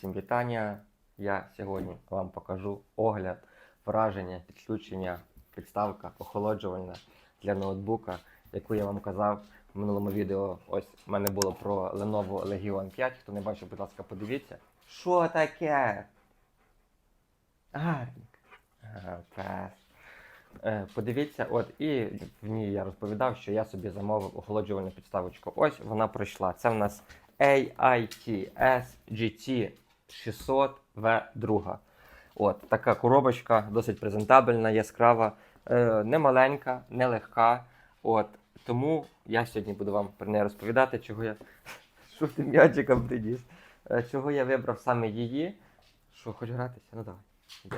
всім вітання. Я сьогодні вам покажу огляд, враження, підключення, підставка охолоджувальна для ноутбука, яку я вам казав в минулому відео. Ось в мене було про Lenovo Legion 5. Хто не бачив, будь ласка, подивіться. Що таке? Гарник. Е, Подивіться, от і в ній я розповідав, що я собі замовив охолоджувальну підставочку. Ось вона пройшла. Це в нас AITS GT 600 V2. От така коробочка, досить презентабельна, яскрава, е, не маленька, не легка. От тому я сьогодні буду вам про неї розповідати, чого я. Що ти м'ячиком приніс? Е, Чого я вибрав саме її. Що, хоч гратися? Ну давай. Йди.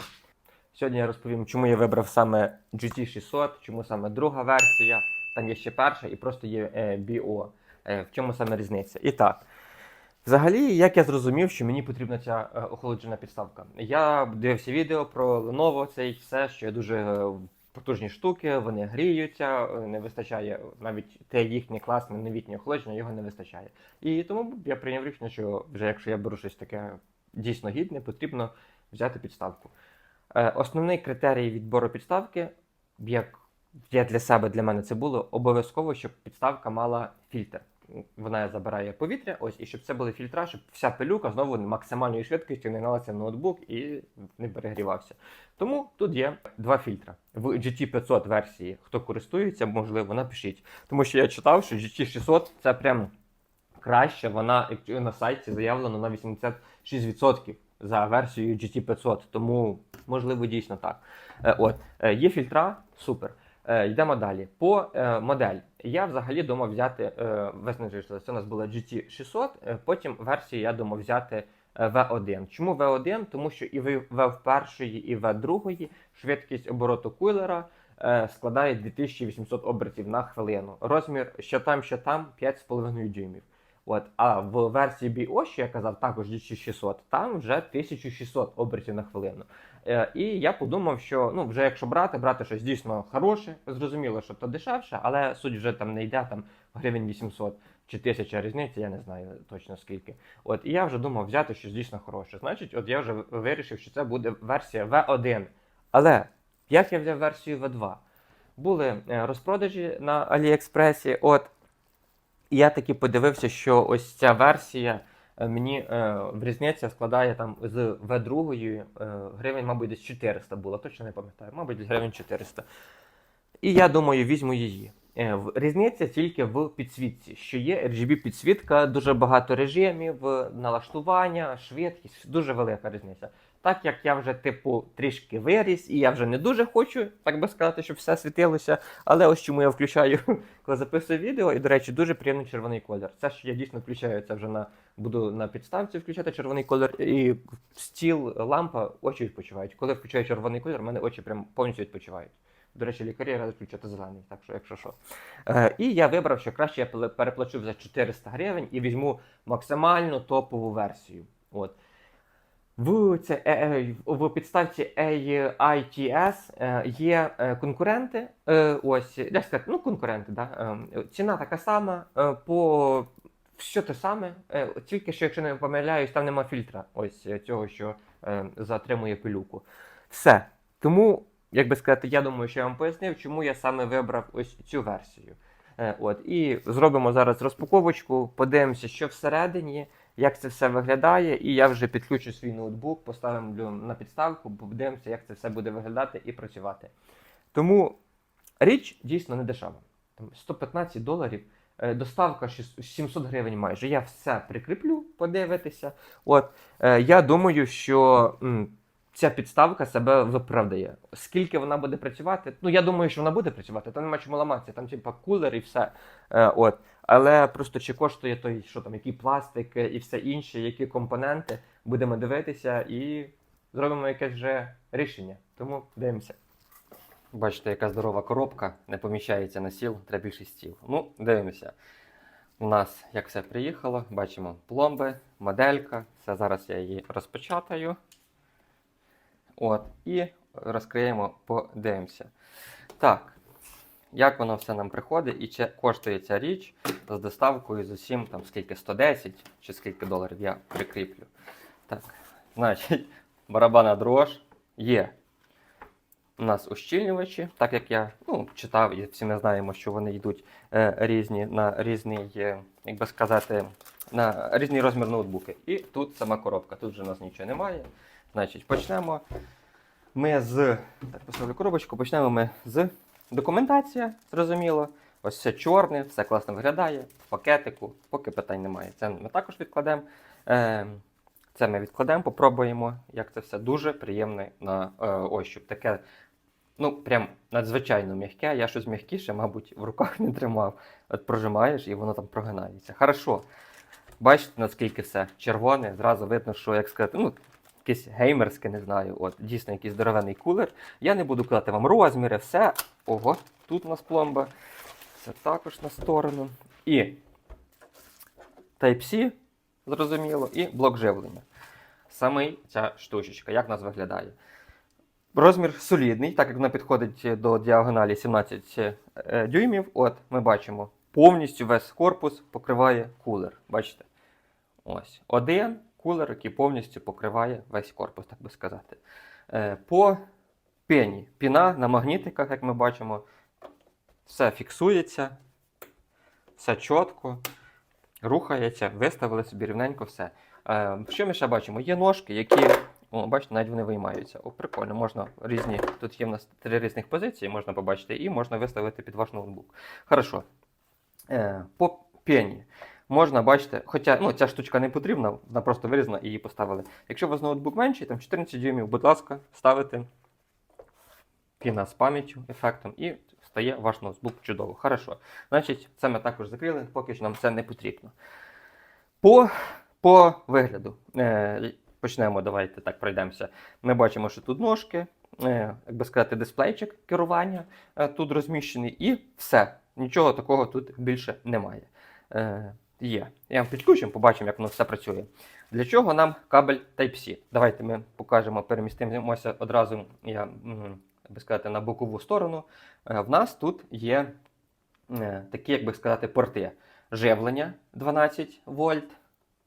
Сьогодні я розповім, чому я вибрав саме GT600, чому саме друга версія, там є ще перша і просто є е, BO. Е, в чому саме різниця? І так. Взагалі, як я зрозумів, що мені потрібна ця е, охолоджена підставка. Я дивився відео про Lenovo, це і все, що є дуже е, потужні штуки, вони гріються, е, не вистачає навіть те їхнє класне новітнє охолодження, його не вистачає. І тому я прийняв рішення, що вже якщо я беру щось таке дійсно гідне, потрібно взяти підставку. Е, Основний критерій відбору підставки, як я для себе для мене це було, обов'язково, щоб підставка мала фільтр. Вона забирає повітря, ось, і щоб це були фільтра, щоб вся пилюка знову максимальною швидкістю не гналася в ноутбук і не перегрівався. Тому тут є два фільтра. В GT500 версії, хто користується, можливо, напишіть. Тому що я читав, що GT600 це прям краще, вона на сайті заявлено на 86% за версією GT500, тому можливо дійсно так. Е, От е, є фільтра, супер. Е, Йдемо далі. По модель. Я взагалі думав взяти, е, визначився, це у нас була GT600, е, потім версію я думав взяти е, V1. Чому V1? Тому що і в V1 і V2 швидкість обороту кулера е, складає 2800 обертів на хвилину. Розмір що там, що там 5,5 дюймів. От, а в версії BO, що я казав, також GT600, там вже 1600 обертів на хвилину. Е, і я подумав, що ну, вже якщо брати, брати щось дійсно хороше, зрозуміло, що то дешевше, але суть вже там не йде там гривень 800 чи 1000 різниця, я не знаю точно скільки. От, і я вже думав взяти щось дійсно хороше. Значить, от я вже вирішив, що це буде версія V1. Але як я взяв версію V2? Були е, розпродажі на Аліекспресі. От, і я таки подивився, що ось ця версія е, мені е, в різниця складає там з V2 е, гривень, мабуть, десь 400 було, точно не пам'ятаю, мабуть, гривень 400. І я думаю, візьму її. Е, Різниця тільки в підсвітці, що є RGB підсвітка, дуже багато режимів, е, налаштування, швидкість, дуже велика різниця. Так як я вже, типу, трішки виріс, і я вже не дуже хочу, так би сказати, щоб все світилося. Але ось чому я включаю, коли записую відео, і, до речі, дуже приємний червоний колір. Це що я дійсно включаю, це вже на буду на підставці включати червоний колір, і стіл, лампа, очі відпочивають. Коли включаю червоний колір, в мене очі прям повністю відпочивають. До речі, лікарі радять включати зелений, так що, якщо що. Е, і я вибрав, що краще я переплачу за 400 гривень і візьму максимально топову версію. От. В, це, е, е, в підставці AITS е, є конкуренти. Ось, як сказати, ну, конкуренти, да? е, ціна така сама, по все те саме, тільки що, якщо не помиляюсь, там нема фільтра ось цього, що затримує пилюку. Все. Тому, як би сказати, я думаю, що я вам пояснив, чому я саме вибрав ось цю версію. От, і зробимо зараз розпаковочку, подивимося, що всередині, як це все виглядає, і я вже підключу свій ноутбук, поставимо на підставку, подивимося, як це все буде виглядати і працювати. Тому річ дійсно не дешева. 115 доларів, е, доставка 700 гривень майже. Я все прикріплю, подивитися. От, е, я думаю, що ця підставка себе виправдає. Скільки вона буде працювати? Ну, я думаю, що вона буде працювати, там нема чому ламатися, там типа кулер і все. Е, от. Але просто чи коштує той, що там, який пластик е, і все інше, які компоненти, будемо дивитися і зробимо якесь вже рішення. Тому дивимося. Бачите, яка здорова коробка, не поміщається на сіл, треба більше стіл. Ну, дивимося. У нас як все приїхало, бачимо пломби, моделька. Це зараз я її розпечатаю. От, і розкриємо, подивимося. Так, як воно все нам приходить і чи коштує ця річ з доставкою з усім, там скільки 110 чи скільки доларів я прикріплю. Так, значить, барабана дрож є. У нас ущільнювачі, так як я ну, читав, і всі ми знаємо, що вони йдуть е, різні на різний, е, як би сказати, на різний розмір ноутбуки. І тут сама коробка. Тут вже у нас нічого немає. Значить, почнемо ми з. Так, поставлю коробочку, почнемо ми з документація, зрозуміло. Ось все чорне, все класно виглядає, в пакетику, поки питань немає. Це ми також відкладемо. Е, це ми відкладемо, попробуємо, як це все дуже приємне на е, ощуп. Таке, ну, прям надзвичайно м'яке. Я щось м'якіше, мабуть, в руках не тримав. От прожимаєш і воно там прогинається. Хорошо. Бачите, наскільки все червоне, зразу видно, що, як сказати, ну, якесь геймерське, не знаю, от, дійсно якийсь здоровенний кулер. Я не буду казати вам розміри, все. Ого, тут у нас пломба. Це також на сторону. І Type-C, зрозуміло, і блок живлення. Саме ця штучечка, як нас виглядає. Розмір солідний, так як вона підходить до діагоналі 17 е, дюймів. От ми бачимо, повністю весь корпус покриває кулер. Бачите? Ось. Один кулер, який повністю покриває весь корпус, так би сказати. Е, По пені. Піна на магнітиках, як ми бачимо, все фіксується, все чітко, рухається, виставили собі рівненько все. Е, що ми ще бачимо? Є ножки, які, о, бачите, навіть вони виймаються. О, прикольно, можна різні. Тут є в нас три різних позиції, можна побачити, і можна виставити під ваш ноутбук. Хорошо. Е, по пені. Можна бачити, хоча ну, ця штучка не потрібна, вона просто вирізана і її поставили. Якщо у вас ноутбук менший, там 14 дюймів, будь ласка, ставите піна з пам'яттю, ефектом, і стає ваш ноутбук чудово. Хорошо. Значить, це ми також закрили, поки що нам це не потрібно. По, по вигляду. Е, почнемо, давайте так пройдемося. Ми бачимо, що тут ножки, е, як би сказати, дисплейчик керування е, тут розміщений, і все. Нічого такого тут більше немає. Е, є. Я вам підключимо, побачимо, як воно все працює. Для чого нам кабель Type-C? Давайте ми покажемо, перемістимося одразу, я, би сказати, на бокову сторону. Е, В нас тут є е, такі, як би сказати, порти. Живлення 12 вольт,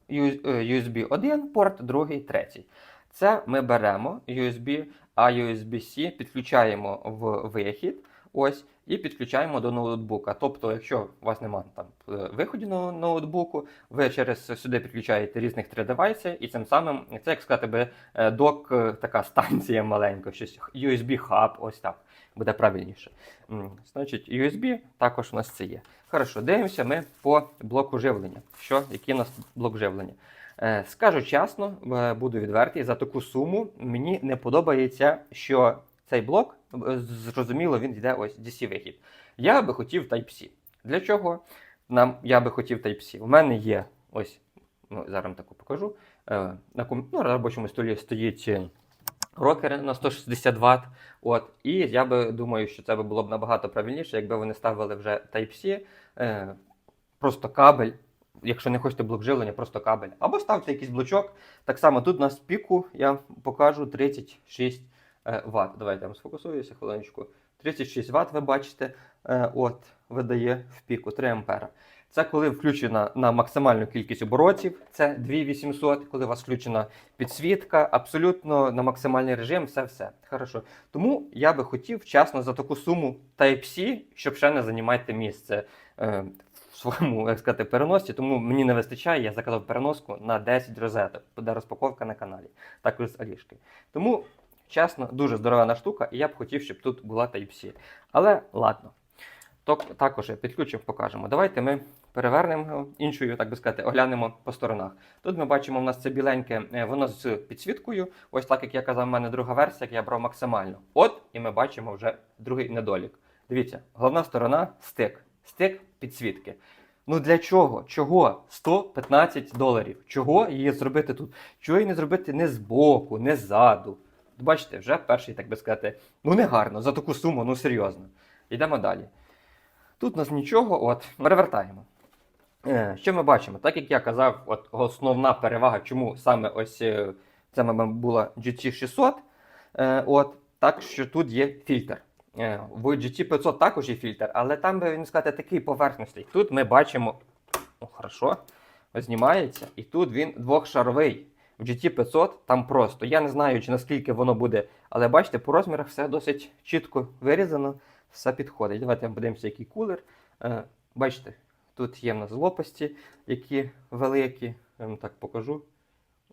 е, USB 1 порт, другий, третій. Це ми беремо USB, а USB-C підключаємо в вихід. Ось, і підключаємо до ноутбука. Тобто, якщо у вас немає там е, виходу на ноутбуку, ви через сюди підключаєте різних три девайси, і цим самим це як сказати би е, док, е, така станція маленька, щось USB хаб, ось так буде правильніше. Значить, USB також у нас це є. Хорошо, дивимося ми по блоку живлення. Що, який у нас блок живлення? Скажу чесно, буду відвертий, за таку суму мені не подобається, що цей блок, зрозуміло, він йде ось DC вихід. Я би хотів Type-C. Для чого? Нам, я би хотів Type-C. У мене є ось, ну, зараз таку покажу. Е, на, ком- ну, робочому столі стоїть е, рокери на 160 Вт. От, і я би думаю, що це було б набагато правильніше, якби вони ставили вже Type-C, е, просто кабель. Якщо не хочете блок живлення, просто кабель. Або ставте якийсь блочок. Так само тут на піку я покажу 36 е, Вт. Давайте я вам сфокусуюся хвилиночку. 36 Вт ви бачите, е, от, видає в піку 3 ампера. Це коли включена на максимальну кількість оборотів, це 2800, коли у вас включена підсвітка, абсолютно на максимальний режим, все-все. Хорошо. Тому я би хотів чесно за таку суму Type-C, щоб ще не займати місце е, в своєму, як сказати, переносці. Тому мені не вистачає, я заказав переноску на 10 розеток, буде розпаковка на каналі, також з Алішки. Тому, чесно, дуже здорова штука, і я б хотів, щоб тут була Type-C. Але ладно. Також підключимо, покажемо. Давайте ми перевернемо іншою, так би сказати, оглянемо по сторонах. Тут ми бачимо, у нас це біленьке, е, воно з підсвіткою. Ось так, як я казав, у мене друга версія, як я брав максимально. От, і ми бачимо вже другий недолік. Дивіться, головна сторона стик. Стик підсвітки. Ну для чого? Чого? 115 доларів. Чого її зробити тут? Чого її не зробити не збоку, не ззаду? Бачите, вже перший, так би сказати, ну не гарно, за таку суму, ну серйозно. Йдемо далі. Тут у нас нічого, от, перевертаємо. Е, Що ми бачимо? Так як я казав, от основна перевага, чому саме ось е, це була GT600, е, от, так що тут є фільтр. В GT500 також є фільтр, але там би він сказати такий поверхностний. Тут ми бачимо, ну, хорошо, знімається, і тут він двохшаровий. В GT500 там просто. Я не знаю, чи наскільки воно буде, але бачите, по розмірах все досить чітко вирізано, все підходить. Давайте подивимося, який кулер. Е, бачите, тут є в нас лопасті, які великі. Я вам так покажу.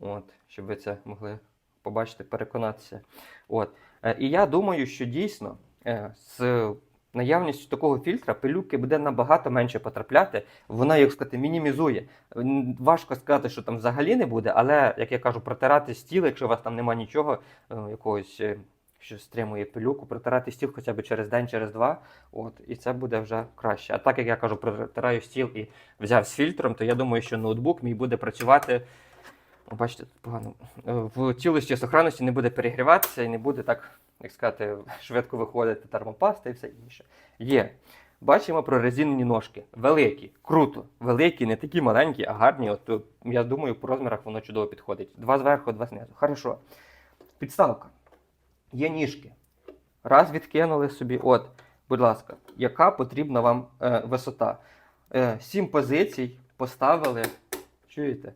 От, щоб ви це могли побачити, переконатися. От. Е, І я думаю, що дійсно е, з наявністю такого фільтра пилюки буде набагато менше потрапляти. Вона, як сказати, мінімізує. Важко сказати, що там взагалі не буде, але, як я кажу, протирати стіл, якщо у вас там немає нічого, е, якогось, е, що стримує пилюку, протирати стіл хоча б через день, через два, от, і це буде вже краще. А так як я кажу, протираю стіл і взяв з фільтром, то я думаю, що ноутбук мій буде працювати. Бачите, погано. Е, В цілості сохранності не буде перегріватися і не буде так, як сказати, швидко виходити термопаста і все інше. Є. Бачимо прорезинені ножки. Великі, круто. Великі, не такі маленькі, а гарні. От, е, я думаю, по розмірах воно чудово підходить. Два зверху, два знизу. Хорошо. Підставка. Є ніжки. Раз відкинули собі. От, будь ласка, яка потрібна вам е, висота? Е, сім позицій поставили. Чуєте?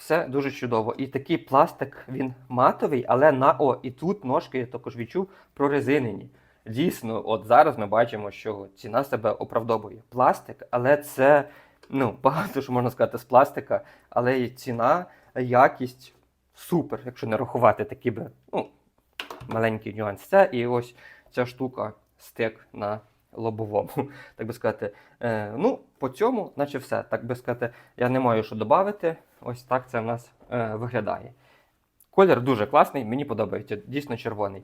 Все дуже чудово. І такий пластик він матовий, але на о, і тут ножки я також відчув прорезинені. Дійсно, от зараз ми бачимо, що ціна себе оправдовує. Пластик, але це ну, багато що можна сказати з пластика, але і ціна, якість супер, якщо не рахувати такі би, ну, маленький нюанс. Це і ось ця штука стик на лобовому, так би сказати. Е, ну, по цьому, наче все. Так би сказати, я не маю що додати. Ось так це в нас е, виглядає. Колір дуже класний, мені подобається, дійсно червоний.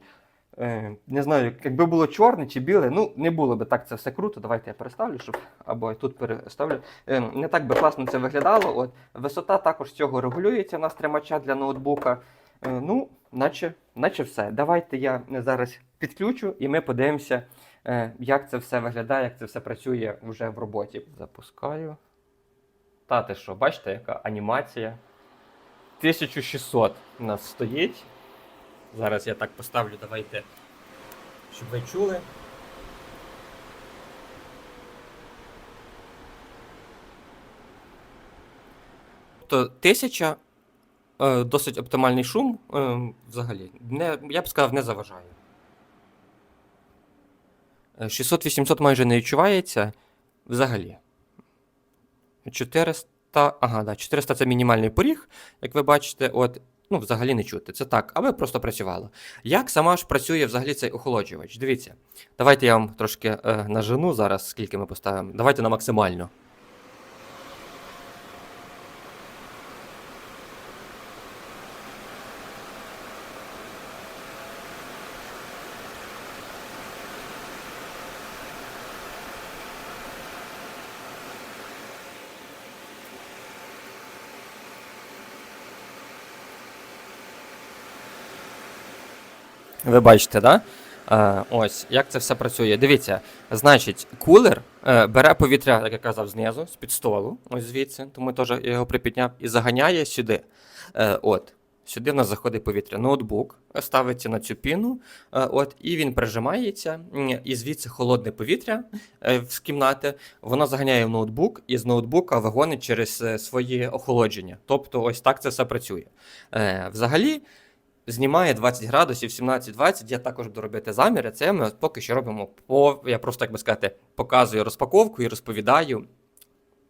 Е, не знаю, якби було чорне чи біле, ну не було би так це все круто. Давайте я переставлю, щоб або тут переставлю. Е, не так би класно це виглядало. От висота також цього регулюється на тримача для ноутбука. Е, ну, наче, наче все. Давайте я зараз підключу і ми подивимося, е, як це все виглядає, як це все працює вже в роботі. Запускаю. Та ти що, бачите, яка анімація? 1600 у нас стоїть. Зараз я так поставлю, давайте, щоб ви чули. То 1000 е, досить оптимальний шум е, взагалі. Не, я б сказав, не заважає. Е, 600-800 майже не відчувається взагалі. 400. Ага, да, 400 це мінімальний поріг, як ви бачите, от, ну, взагалі не чути. Це так, аби просто працювало. Як сама ж працює взагалі цей охолоджувач? Дивіться. Давайте я вам трошки е, нажену зараз, скільки ми поставимо. Давайте на максимально. Ви бачите, да? Е, ось, як це все працює. Дивіться, значить, кулер е, бере повітря, як я казав, знизу, з-під столу, ось звідси, тому теж його припідняв, і заганяє сюди. Е, от. Сюди в нас заходить повітря. Ноутбук ставиться на цю піну, е, от, і він прижимається, і звідси холодне повітря е, з кімнати, воно заганяє в ноутбук, і з ноутбука вигонить через е, своє охолодження. Тобто, ось так це все працює. Взагалі, знімає 20 градусів, 17-20. Я також буду робити заміри. Це ми поки що робимо по. Я просто, так би сказати, показую розпаковку і розповідаю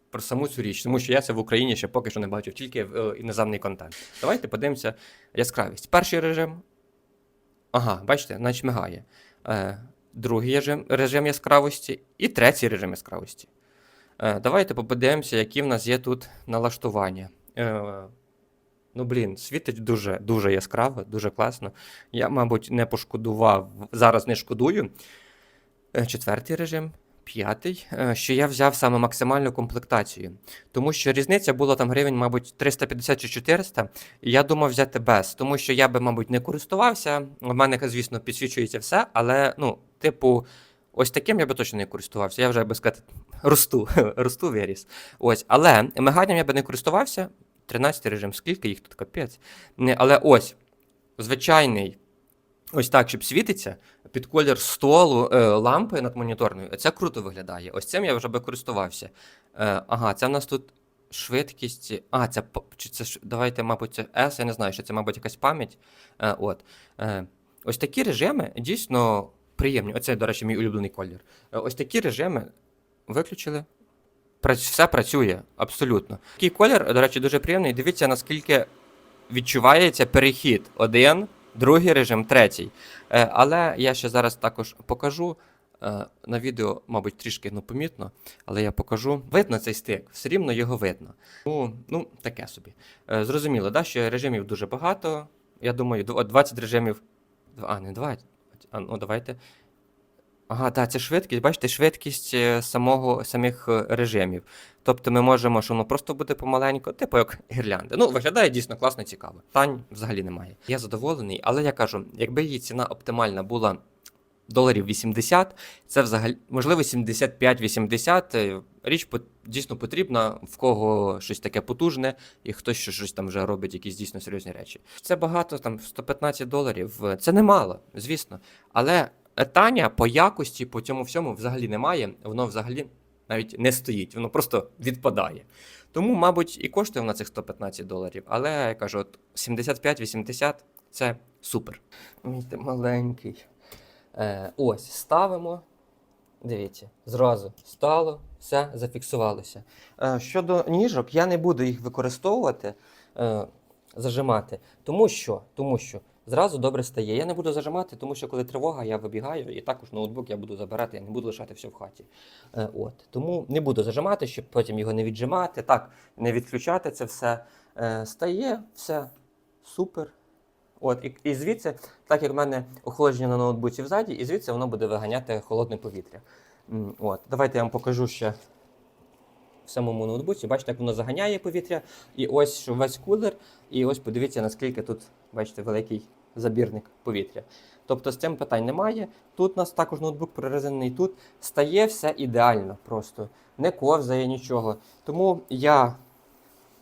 про саму цю річ, тому що я це в Україні ще поки що не бачив, тільки е, іноземний контент. Давайте подивимося яскравість. Перший режим. Ага, бачите, наче мигає. Е, другий режим, режим яскравості і третій режим яскравості. Е, давайте подивимося, які в нас є тут налаштування. Е, Ну, блін, світить дуже дуже яскраво, дуже класно. Я, мабуть, не пошкодував, зараз не шкодую. Е, Четвертий режим, п'ятий, е, що я взяв саме максимальну комплектацію. Тому що різниця була там гривень, мабуть, 350 чи 400. І я думав взяти без, тому що я би, мабуть, не користувався. У мене, звісно, підсвічується все, але, ну, типу, ось таким я би точно не користувався. Я вже, би сказати, росту, росту виріс. Ось, але миганням я би не користувався. 13 режим, скільки їх тут капець. Але ось звичайний, ось так, щоб світиться, під колір столу е, лампи над моніторною. Це круто виглядає. Ось цим я вже би користувався. Е, ага, це в нас тут швидкість. А, це чи це давайте, мабуть, це S, я не знаю, що це, мабуть, якась пам'ять. Е, от. Е, ось такі режими дійсно приємні. Оце, до речі, мій улюблений колір. Е, ось такі режими виключили. Все працює абсолютно. Такий колір, до речі, дуже приємний. Дивіться, наскільки відчувається перехід. Один, другий режим, третій. Е, але я ще зараз також покажу. Е, на відео, мабуть, трішки ну, помітно, але я покажу. Видно цей стик, все рівно його видно. Ну, ну таке собі. Е, зрозуміло, да, що режимів дуже багато. Я думаю, дв- 20 режимів. А, не 20. А, ну, давайте. Ага, так, це швидкість. Бачите, швидкість е, самого, самих е, режимів. Тобто ми можемо, що воно просто буде помаленько, типу як гірлянди. Ну, виглядає дійсно класно цікаво. Тань взагалі немає. Я задоволений, але я кажу, якби її ціна оптимальна була доларів 80, це взагалі можливо 75-80. е, Річ дійсно потрібна, в кого щось таке потужне, і хтось що- щось там вже робить, якісь дійсно серйозні речі. Це багато, там 115 доларів. Це немало, звісно. Але Таня по якості, по цьому всьому взагалі немає. Воно взагалі навіть не стоїть, воно просто відпадає. Тому, мабуть, і коштує вона цих 115 доларів. Але я кажу, от 75-80 це супер. Мій ти маленький. Е, ось, ставимо. Дивіться, зразу стало, все зафіксувалося. Е, щодо ніжок, я не буду їх використовувати, е, зажимати, тому що, тому що зразу добре стає. Я не буду зажимати, тому що коли тривога, я вибігаю, і також ноутбук я буду забирати, я не буду лишати все в хаті. Е, от. Тому не буду зажимати, щоб потім його не віджимати, так, не відключати це все. Е, стає, все супер. От, і, і звідси, так як в мене охолодження на ноутбуці взаді, і звідси воно буде виганяти холодне повітря. От, давайте я вам покажу ще в самому ноутбуці. Бачите, як воно заганяє повітря. І ось весь кулер, і ось подивіться, наскільки тут, бачите, великий забірник повітря. Тобто з цим питань немає. Тут у нас також ноутбук прорезинений, тут стає все ідеально просто. Не ковзає нічого. Тому я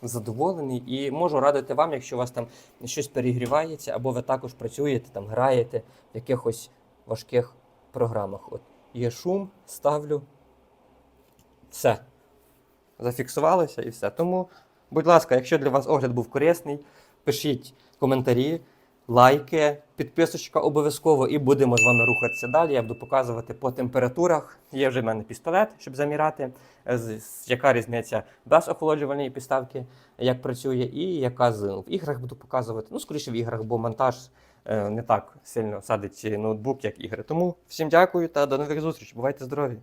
задоволений і можу радити вам, якщо у вас там щось перегрівається, або ви також працюєте, там граєте в якихось важких програмах. От є шум, ставлю. Все. Зафіксувалося і все. Тому, будь ласка, якщо для вас огляд був корисний, пишіть коментарі, лайки, підписочка обов'язково, і будемо з вами рухатися далі. Я буду показувати по температурах. Є вже в мене пістолет, щоб заміряти, яка різниця без охолоджувальної підставки, як працює, і яка з в іграх буду показувати. Ну, скоріше в іграх, бо монтаж е, не так сильно садить ноутбук, як ігри. Тому всім дякую та до нових зустрічей. Бувайте здорові!